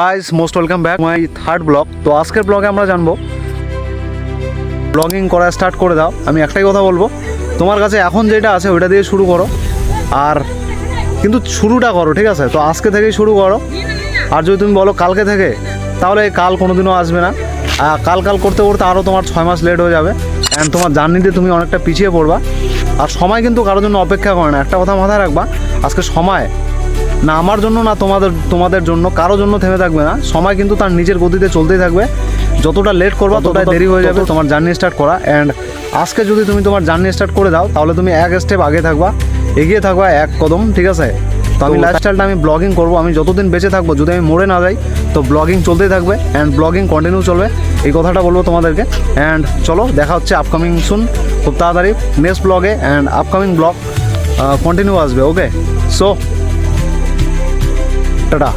Guys most welcome back my third blog তো আজকের ব্লগে আমরা জানব ব্লগিং করা স্টার্ট করে দাও। আমি একটাই কথা বলব, তোমার কাছে এখন যেটা আছে ওইটা দিয়ে শুরু করো। আর কিন্তু শুরুটা করো, ঠিক আছে? তো আজকে থেকেই শুরু করো। আর যদি তুমি বলো কালকে থেকে, তাহলে কাল কোনোদিনও আসবে না। কাল কাল করতে করতে আরও তোমার ছয় মাস লেট হয়ে যাবে। অ্যান্ড তোমার জার্নিতে তুমি অনেকটা পিছিয়ে পড়বা। আর সময় কিন্তু কারোর জন্য অপেক্ষা করে না। একটা কথা মাথায় রাখবা আজকে সময় না আমার জন্য না তোমাদের তোমাদের জন্য কারোর জন্য থেমে থাকবে না। সময় কিন্তু তার নিজের গতিতে চলতেই থাকবে। যতটা লেট করবা ততটাই দেরি হয়ে যাবে তোমার জার্নি স্টার্ট করা। অ্যান্ড আজকে যদি তুমি তোমার জার্নি স্টার্ট করে দাও তাহলে তুমি এক স্টেপ আগে থাকবা। এগিয়ে থাকবা এক কদম ঠিক আছে? তো আমি লাইফস্টাইলটা আমি ব্লগিং করব। আমি যতদিন বেঁচে থাকব যদি আমি মরে না যাই তো ব্লগিং চলতেই থাকবে অ্যান্ড ব্লগিং কন্টিনিউ চলবে। এই কথাটা বলব তোমাদেরকে। অ্যান্ড চলো দেখা হচ্ছে আপকামিং শুন খুব তাড়াতাড়ি নেক্সট ব্লগে অ্যান্ড আপকামিং ব্লগ কন্টিনিউ আসবে ওকে সো টাটা।